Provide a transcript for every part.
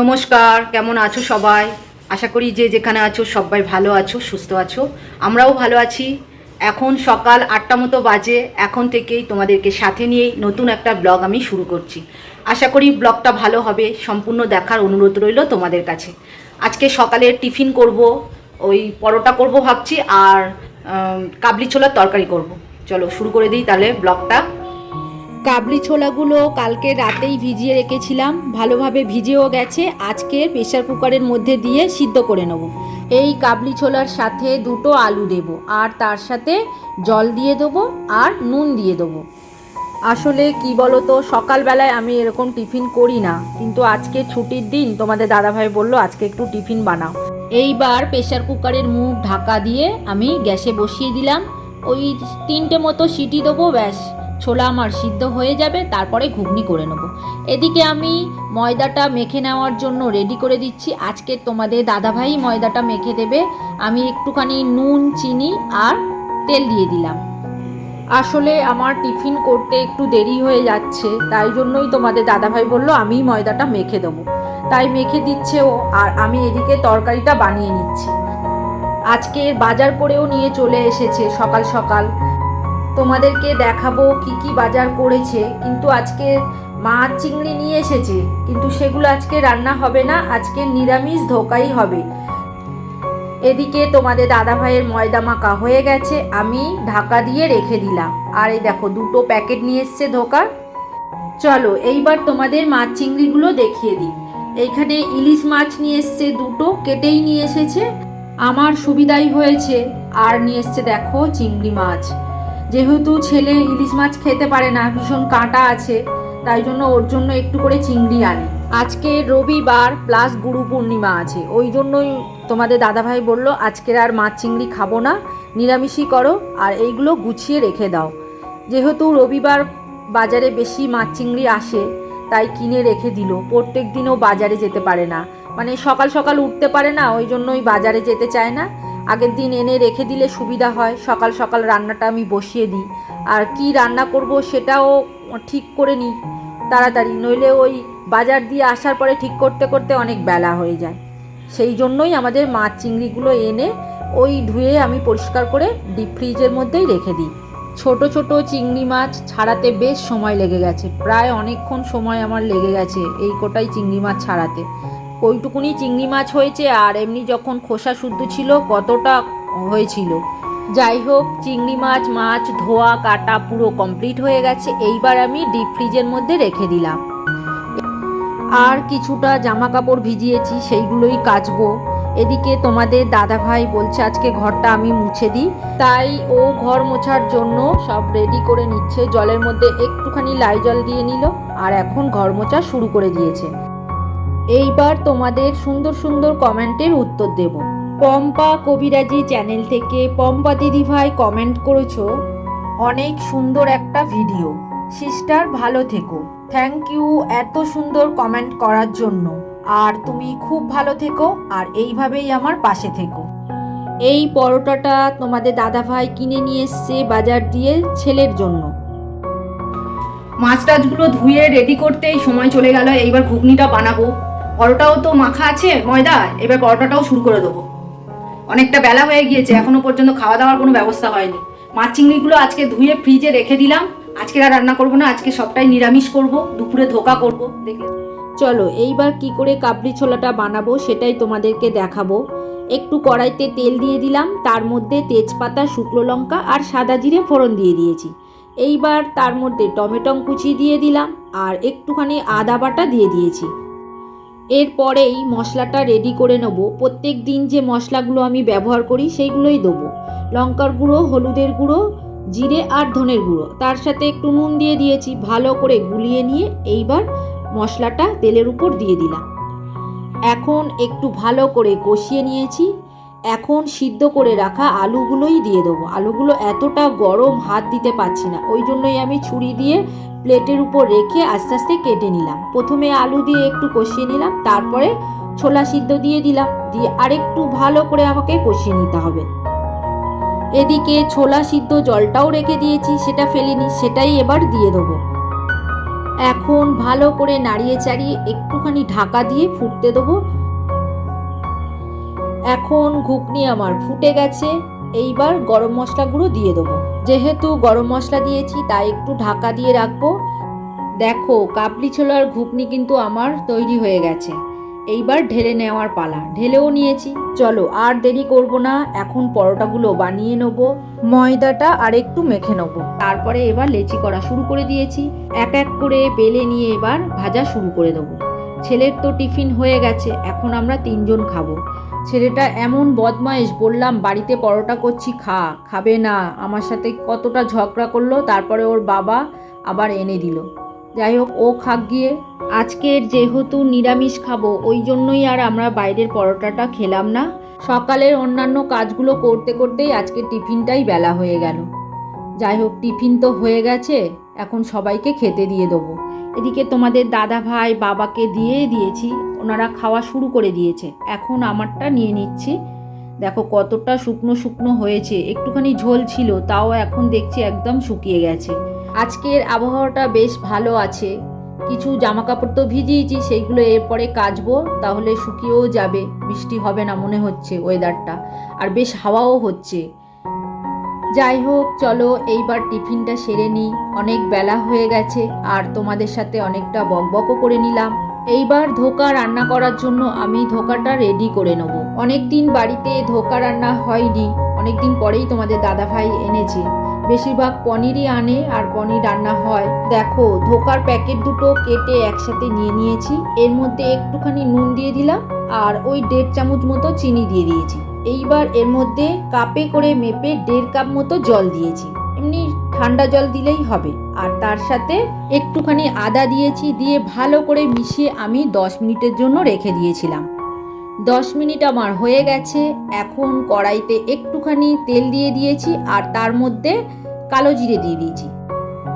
নমস্কার, কেমন আছো সবাই? আশা করি যে যেখানে আছো সবাই ভালো আছো, সুস্থ আছো। আমরাও ভালো আছি। এখন সকাল আটটা মতো বাজে, এখন থেকেই তোমাদেরকে সাথে নিয়েই নতুন একটা ব্লগ আমি শুরু করছি। আশা করি ব্লগটা ভালো হবে, সম্পূর্ণ দেখার অনুরোধ রইল তোমাদের কাছে। আজকে সকালে টিফিন করব, ওই পরোটা করব ভাবছি, আর কাবলি ছোলার তরকারি করব। চলো শুরু করে দিই তাহলে ব্লগটা। কাবলি ছোলাগুলো কালকে রাতেই ভিজিয়ে রেখেছিলাম। ভালোভাবে ভিজেও গেছে। আজকে প্রেশার কুকারের মধ্যে দিয়ে সিদ্ধ করে নেব। এই কাবলি ছোলার সাথে দুটো আলু দেব আর তার সাথে জল দিয়ে দেবো আর নুন দিয়ে দেবো। আসলে কি বলো তো সকালবেলায় আমি এরকম টিফিন করি না। কিন্তু আজকে ছুটির দিন, তোমাদের দাদাভাই বলল আজকে একটু টিফিন বানাও। এইবার প্রেশার কুকারের মুখ ঢাকা দিয়ে আমি গ্যাসে বসিয়ে দিলাম। ওই তিনটে মতো সিটি দেবো, ব্যাস। ছোলা আমার সিদ্ধ হয়ে যাবে, তারপরে ঘুগনি করে নেব। এদিকে আমি ময়দাটা মেখে নেওয়ার জন্য রেডি করে দিচ্ছি। আজকে তোমাদের দাদাভাই ময়দাটা মেখে দেবে। আমি একটুখানি নুন, চিনি আর তেল দিয়ে দিলাম। আসলে আমার টিফিন করতে একটু দেরি হয়ে যাচ্ছে, তাই জন্যই তোমাদের দাদাভাই বলল আমি ময়দাটা মেখে দেবো। তাই মেখে দিচ্ছে ও, আর আমি এদিকে তরকারিটা বানিয়ে নিচ্ছি। আজকে বাজার করেও নিয়ে চলে এসেছে সকাল সকাল। তোমাদেরকে দেখাবো কি কি বাজার করেছে, কিন্তু আজকে মাছ চিংড়ি নিয়ে এসেছে, কিন্তু সেগুলো আজকে রান্না হবে না, আজকে নিরামিষ ধোকাই হবে। এদিকে তোমাদের দাদা ভাইয়ের ময়দা মাখা হয়ে গেছে, আমি ঢাকা দিয়ে রেখে দিলাম। আর এই দেখো, দুটো প্যাকেট নিয়ে এসছে ধোকার চলো, এইবার তোমাদের মাছ চিংড়িগুলো দেখিয়ে দিই। এইখানে ইলিশ মাছ নিয়ে এসছে দুটো, কেটেই নিয়ে এসেছে। আমার সুবিধাই হয়েছে। আর নিয়ে এসছে দেখো চিংড়ি মাছ। যেহেতু ছেলে ইলিশ মাছ খেতে পারে না, ভীষণ কাঁটা আছে, তাই জন্য ওর জন্য একটু করে চিংড়ি আনি। আজকে রবিবার প্লাস গুরু পূর্ণিমা আছে, ওই জন্যই তোমাদের দাদাভাই বলল, আজকের আর মাছ চিংড়ি খাব না, নিরামিষই করো, আর এইগুলো গুছিয়ে রেখে দাও। যেহেতু রবিবার বাজারে বেশি মাছ চিংড়ি আসে, তাই কিনে রেখে দিল। প্রত্যেক দিনও বাজারে যেতে পারে না। মানে সকাল সকাল উঠতে পারে না, ওই জন্যই বাজারে যেতে চায় না। আগের দিন এনে রেখে দিলে সুবিধা হয়। সকাল সকাল রান্নাটা আমি বসিয়ে দিই। আর কি রান্না করব সেটাও ঠিক করে নিই তাড়াতাড়ি। নইলে ওই বাজার দিয়ে আসার পরে ঠিক করতে করতে অনেক বেলা হয়ে যায়। সেই জন্যই আমাদের মাছ চিংড়িগুলো এনে ওই ধুয়ে আমি পরিষ্কার করে ডিপ ফ্রিজের মধ্যেই রেখে দিই। ছোট ছোট চিংড়ি মাছ ছাড়াতে বেশ সময় লেগে গেছে। প্রায় অনেকক্ষণ সময় আমার লেগে গেছে এই কোটাই চিংড়ি মাছ ছাড়াতে। ওইটুকুনি চিংড়ি মাছ হয়েছে আর এমনি যখন খোসা শুদ্ধ ছিল, কতটা হয়েছিল। যাই হোক, চিংড়ি মাছ মাছ, ধোয়া, কাটা পুরো কমপ্লিট হয়ে গেছে। এইবার আমি ডিপ ফ্রিজের মধ্যে রেখে দিলাম। আর কিছুটা জামা কাপড় ভিজিয়েছি, সেইগুলোই কাচবো। এদিকে তোমাদের দাদা ভাই বলছে, আজকে ঘরটা আমি মুছে দিই। তাই ও ঘর মোছার জন্য সব রেডি করে নিচ্ছে। জলের মধ্যে একটুখানি লাই জল দিয়ে নিল। আর এখন ঘর মোছা শুরু করে দিয়েছে। এইবার তোমাদের সুন্দর সুন্দর কমেন্টের উত্তর দেব। পম্পা কবিরাজি চ্যানেল থেকে পম্পা দিদিভাই কমেন্ট করেছ, অনেক সুন্দর একটা ভিডিও। সিস্টার, ভালো থেকো। থ্যাংক ইউ এত সুন্দর কমেন্ট করার জন্য। আর তুমি খুব ভালো থেকো, আর এইভাবেই আমার পাশে থেকো। এই পরোটাটা তোমাদের দাদাভাই কিনে নিয়ে এসছে বাজার দিয়ে ছেলের জন্য। মাছ টাছগুলো ধুয়ে রেডি করতেই সময় চলে গেল, এইবার ঘুগনিটা বানাবো। পরোটাও তো মাখা আছে, ময়দা, এবার পরোটাটাও শুরু করে দেবো। অনেকটা বেলা হয়ে গিয়েছে, এখনও পর্যন্ত খাওয়া দাওয়ার কোনো ব্যবস্থা হয়নি। মাছ চিংড়িগুলো আজকে ধুয়ে ফ্রিজে রেখে দিলাম। আজকে আর রান্না করব না, আজকে সবটাই নিরামিষ করব, দুপুরে ধোকা করব, দেখলে। চলো, এইবার কি করে কাবলি ছোলাটা বানাবো সেটাই তোমাদেরকে দেখাবো। একটু কড়াইতে তেল দিয়ে দিলাম, তার মধ্যে তেজপাতা, শুকনো লঙ্কা আর সাদা জিরে ফোড়ন দিয়ে দিয়েছি। এইবার তার মধ্যে টমেটম কুচি দিয়ে দিলাম, আর একটুখানি আদা বাটা দিয়ে দিয়েছি। এরপরেই মশলাটা রেডি করে নেব। প্রত্যেক দিন যে মশলাগুলো আমি ব্যবহার করি সেইগুলোই দেবো। লঙ্কার গুঁড়ো, হলুদের গুঁড়ো, জিরে আর ধনের গুঁড়ো। তার সাথে একটু নুন দিয়ে দিয়েছি, ভালো করে গুলিয়ে নিয়ে এইবার মশলাটা তেলের উপর দিয়ে দিলাম। এখন একটু ভালো করে কষিয়ে নিয়েছি। এখন সিদ্ধ করে রাখা আলুগুলোই দিয়ে দেবো। আলুগুলো এতটা গরম হাত দিতে পারছি না। ওই জন্যই আমি ছুরি দিয়ে প্লেটের উপর রেখে আস্তে আস্তে কেটে নিলাম। প্রথমে আলু দিয়ে একটু কষিয়ে নিলাম, তারপরে ছোলা সিদ্ধ দিয়ে দিলাম। দিয়ে আরেকটু ভালো করে আমাকে কষিয়ে নিতে হবে। এদিকে ছোলা সিদ্ধ জলটাও রেখে দিয়েছি, সেটা ফেলিনি, সেটাই এবার দিয়ে দেবো। এখন ভালো করে নাড়িয়ে চাড়িয়ে একটুখানি ঢাকা দিয়ে ফুটতে দেবো। এখন ঘুগনি আমার ফুটে গেছে, এইবার গরম মশলা গুঁড়ো দিয়ে দেবো। যেহেতু গরম মশলা দিয়েছি, তাই একটু ঢাকা দিয়ে রাখব। দেখো, কাবলি ছোলার ঘুগনি কিন্তু আমার তৈরি হয়ে গেছে। এইবার ঢেলে নেওয়ার পালা। ঢেলেও নিয়েছি। চলো, আর দেরি করব না। এখন পরোটাগুলো বানিয়ে নেব। ময়দাটা আর একটু মেখে নেব। তারপরে এবার লেচি করা শুরু করে দিয়েছি। এক এক করে বেলে নিয়ে এবার ভাজা শুরু করে দেবো। ছেলের তো টিফিন হয়ে গেছে। এখন আমরা তিনজন খাব। ছেলেটা এমন বদমাইশ বললাম, বাড়িতে পরোটা করছি, খা, খাবে না। আমার সাথে কতটা ঝগড়া করল, তারপরে ওর বাবা আবার এনে দিল। যাই হোক, ও খাক গিয়ে। আজকের যেহেতু নিরামিষ খাব, ওই জন্যই আর আমরা বাইরের পরোটাটা খেলাম না। সকালের অন্যান্য কাজগুলো করতে করতেই আজকে টিফিনটাই বেলা হয়ে গেল। যাই হোক, টিফিন তো হয়ে গেছে, এখন সবাইকে খেতে দিয়ে দেবো। এদিকে তোমাদের দাদা ভাই বাবাকে দিয়ে দিয়েছি, ওনারা খাওয়া শুরু করে দিয়েছে। এখন আমারটা নিয়ে নিচ্ছি। দেখো কতটা শুকনো শুকনো হয়েছে, একটুখানি ঝোল ছিল, তাও এখন দেখছি একদম শুকিয়ে গেছে। আজকের আবহাওয়াটা বেশ ভালো আছে। কিছু জামা কাপড় তো ভিজিয়েছি, সেইগুলো এরপরে কাচবো, তাহলে শুকিয়েও যাবে, বৃষ্টি হবে না মনে হচ্ছে ওয়েদারটা আর বেশ হাওয়াও হচ্ছে। যাই হোক, চলো এইবার টিফিনটা সেরে নিই। অনেক বেলা হয়ে গেছে, আর তোমাদের সাথে অনেকটা বকবকও করে নিলাম। এইবার ধোকা রান্না করার জন্য আমি ধোকাটা রেডি করে নেব। অনেক দিন বাড়িতে ধোকা রান্না হয়নি অনেক দিন পরেই তোমাদের দাদা ভাই এনেছে। বেশিরভাগ পনিরই আনে আর পনির রান্না হয়। দেখো, ধোকার প্যাকেট দুটো কেটে একসাথে নিয়ে নিয়েছি। এর মধ্যে একটুখানি নুন দিয়ে দিলাম আর ওই দেড় চামচ মতো চিনি দিয়ে দিয়েছি। এইবার এর মধ্যে কাপে করে মেপে দেড় কাপ মতো জল দিয়েছি। এমনি ঠান্ডা জল দিলেই হবে। আর তার সাথে একটুখানি আদা দিয়েছি, দিয়ে ভালো করে মিশিয়ে আমি দশ মিনিটের জন্য রেখে দিয়েছিলাম। দশ মিনিট আমার হয়ে গেছে, এখন কড়াইতে একটুখানি তেল দিয়ে দিয়েছি আর তার মধ্যে কালো জিরে দিয়ে দিয়েছি।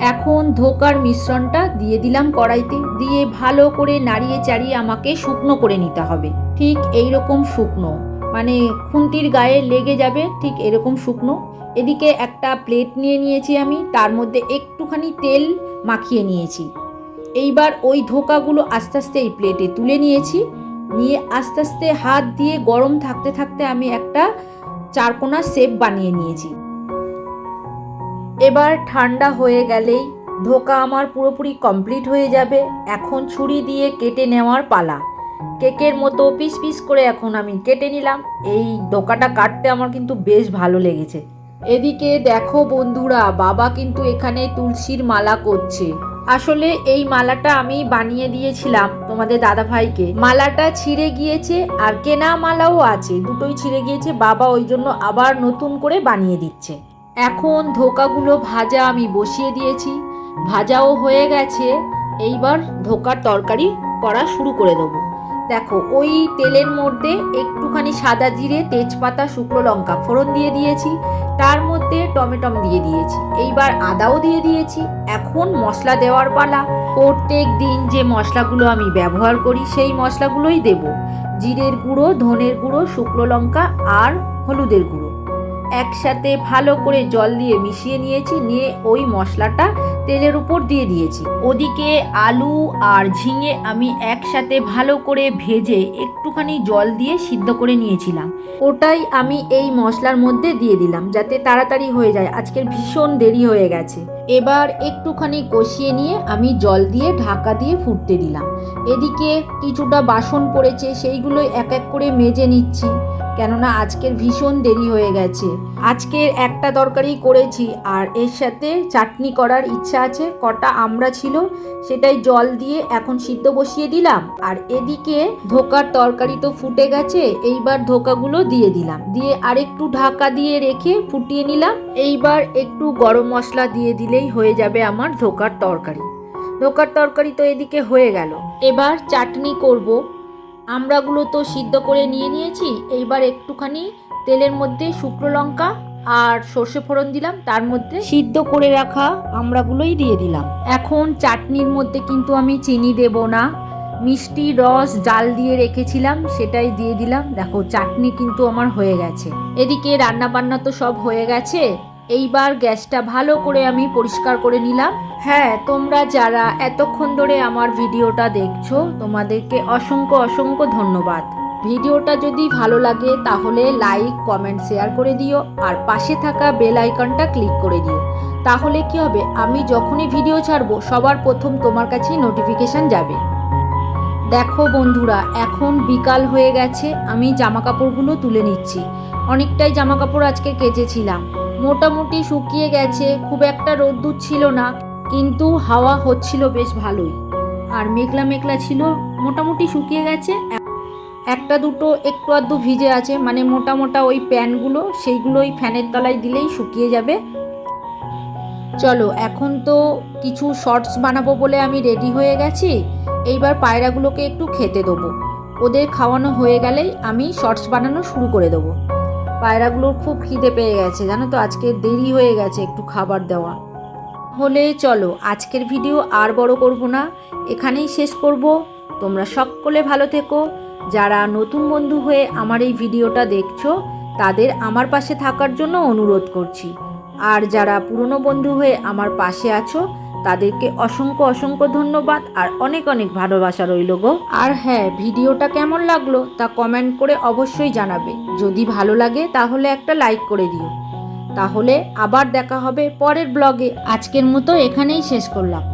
এখন ধোকার মিশ্রণটা দিয়ে দিলাম কড়াইতে, দিয়ে ভালো করে নাড়িয়ে চাড়িয়ে আমাকে শুকনো করে নিতে হবে। ঠিক এই রকম শুকনো। মানে খুন্তির গায়ে লেগে যাবে ঠিক এরকম শুকনো। এদিকে একটা প্লেট নিয়ে নিয়েছি আমি, তার মধ্যে একটুখানি তেল মাখিয়ে নিয়েছি। এইবার ওই ধোকাগুলো আস্তে আস্তে এই প্লেটে তুলে নিয়েছি। নিয়ে আস্তে আস্তে হাত দিয়ে গরম থাকতে থাকতে আমি একটা চারকোনা শেপ বানিয়ে নিয়েছি। এবার ঠান্ডা হয়ে গেলেই ধোকা আমার পুরোপুরি কমপ্লিট হয়ে যাবে। এখন ছুরি দিয়ে কেটে নেওয়ার পালা। কেকের মতো পিস পিস করে এখন আমি কেটে নিলাম। এই ধোকাটা কাটতে আমার কিন্তু বেশ ভালো লেগেছে। এদিকে দেখো বন্ধুরা, বাবা কিন্তু এখানে তুলসীর মালা করছে। আসলে এই মালাটা আমি বানিয়ে দিয়েছিলাম তোমাদের দাদা ভাইকে মালাটা ছিঁড়ে গিয়েছে আর কেনা মালাও আছে, দুটোই ছিঁড়ে গিয়েছে, বাবা ওই জন্য আবার নতুন করে বানিয়ে দিচ্ছে। এখন ধোকাগুলো ভাজা আমি বসিয়ে দিয়েছি, ভাজাও হয়ে গেছে, এইবার ধোকার তরকারি করা শুরু করে দেবো। দেখো, ওই তেলের মধ্যে একটুখানি সাদা জিরে, তেজপাতা, শুকনো লঙ্কা ফোড়ন দিয়ে দিয়েছি। তার মধ্যে টমেটম দিয়ে দিয়েছি। এইবার আদাও দিয়ে দিয়েছি। এখন মশলা দেওয়ার পালা। প্রত্যেক দিন যে মশলাগুলো আমি ব্যবহার করি, সেই মশলাগুলোই দেব। জিরের গুঁড়ো, ধনের গুঁড়ো, শুকনো লঙ্কা আর হলুদের গুঁড়ো। একসাথে ভালো করে জল দিয়ে মিশিয়ে নিয়েছি, নিয়ে ওই মশলাটা তেলের উপর দিয়ে দিয়েছি। ওদিকে আলু আর ঝিঙে আমি একসাথে ভালো করে ভেজে একটুখানি জল দিয়ে সিদ্ধ করে নিয়েছিলাম। ওটাই আমি এই মশলার মধ্যে দিয়ে দিলাম যাতে তাড়াতাড়ি হয়ে যায়। আজকের ভীষণ দেরি হয়ে গেছে। এবার একটুখানি কষিয়ে নিয়ে আমি জল দিয়ে ঢাকা দিয়ে ফুটতে দিলাম। এদিকে কিছুটা বাসন পড়েছে, সেইগুলোই এক এক করে মেজে নিচ্ছি। কেননা আজকের ভীষণ দেরি হয়ে গেছে। আজকের একটা তরকারি করেছি আর এর সাথে চাটনি করার ইচ্ছা আছে, কটা আমরা ছিল, সেটাই জল দিয়ে এখন সিদ্ধ বসিয়ে দিলাম। আর এদিকে ধোকার তরকারি তো ফুটে গেছে, এইবার ধোকাগুলো দিয়ে দিলাম। দিয়ে আরেকটু ঢাকা দিয়ে রেখে ফুটিয়ে নিলাম। এইবার একটু গরম মশলা দিয়ে দিলেই হয়ে যাবে আমার ধোকার তরকারি। ধোকার তরকারি তো এদিকে হয়ে গেল। এবার চাটনি করব। আমড়াগুলো তো সিদ্ধ করে নিয়ে নিয়েছি, এইবার একটুখানি তেলের মধ্যে শুকনো লঙ্কা আর সর্ষে ফোড়ন দিলাম, তার মধ্যে সিদ্ধ করে রাখা আমড়াগুলোই দিয়ে দিলাম। এখন চাটনির মধ্যে কিন্তু আমি চিনি দেব না, মিষ্টি রস জাল দিয়ে রেখেছিলাম, সেটাই দিয়ে দিলাম। দেখো, চাটনি কিন্তু আমার হয়ে গেছে। এদিকে রান্না বান্না তো সব হয়ে গেছে। এইবার গ্যাসটা ভালো করে আমি পরিষ্কার করে নিলাম। হ্যাঁ তোমরা যারা এতক্ষণ ধরে আমার ভিডিওটা দেখছ, তোমাদেরকে অসংখ্য অসংখ্য ধন্যবাদ। ভিডিওটা যদি ভালো লাগে, তাহলে লাইক, কমেন্ট, শেয়ার করে দিও, আর পাশে থাকা বেল আইকনটা ক্লিক করে দিও। তাহলে কি হবে, আমি যখনই ভিডিও ছাড়বো, সবার প্রথম তোমার কাছেই নোটিফিকেশান যাবে। দেখো বন্ধুরা, এখন বিকাল হয়ে গেছে, আমি জামা কাপড়গুলো তুলে নিচ্ছি। অনেকটাই জামা কাপড় আজকে কেচেছিলাম। মোটামুটি শুকিয়ে গেছে, খুব একটা রোদ্দুর ছিল না, কিন্তু হাওয়া হচ্ছিল বেশ ভালোই। আর মেঘলা মেঘলা ছিল, মোটামুটি শুকিয়ে গেছে। একটা দুটো একটু আধটু ভিজে আছে মানে মোটা মোটা ওই প্যানগুলো সেইগুলো ওই ফ্যানের তলায় দিলেই শুকিয়ে যাবে। চলো, এখন তো কিছু শর্টস বানাবো বলে আমি রেডি হয়ে গেছি। এইবার পায়রাগুলোকে একটু খেতে দেবো। ওদের খাওয়ানো হয়ে গেলেই আমি শর্টস বানানো শুরু করে দেবো। পায়রাগুলোর খুব খিদে পেয়ে গেছে, জানো তো? আজকে দেরি হয়ে গেছে একটু খাবার দেওয়া। হলে চলো, আজকের ভিডিও আর বড় করব না। এখানেই শেষ করব। তোমরা সকলে ভালো থেকো। যারা নতুন বন্ধু হয়ে আমার এই ভিডিওটা দেখছ, তাদের আমার পাশে থাকার জন্য অনুরোধ করছি। আর যারা পুরনো বন্ধু হয়ে আমার পাশে আছো তাদেরকে অসংখ্য অসংখ্য ধন্যবাদ আর অনেক অনেক ভালোবাসা রইল গো। আর হ্যাঁ ভিডিওটা কেমন লাগল তা কমেন্ট করে অবশ্যই জানাবে। যদি ভালো লাগে তাহলে একটা লাইক করে দিও। তাহলে আবার দেখা হবে পরের ব্লগে। আজকের মতো এখানেই শেষ করলাম।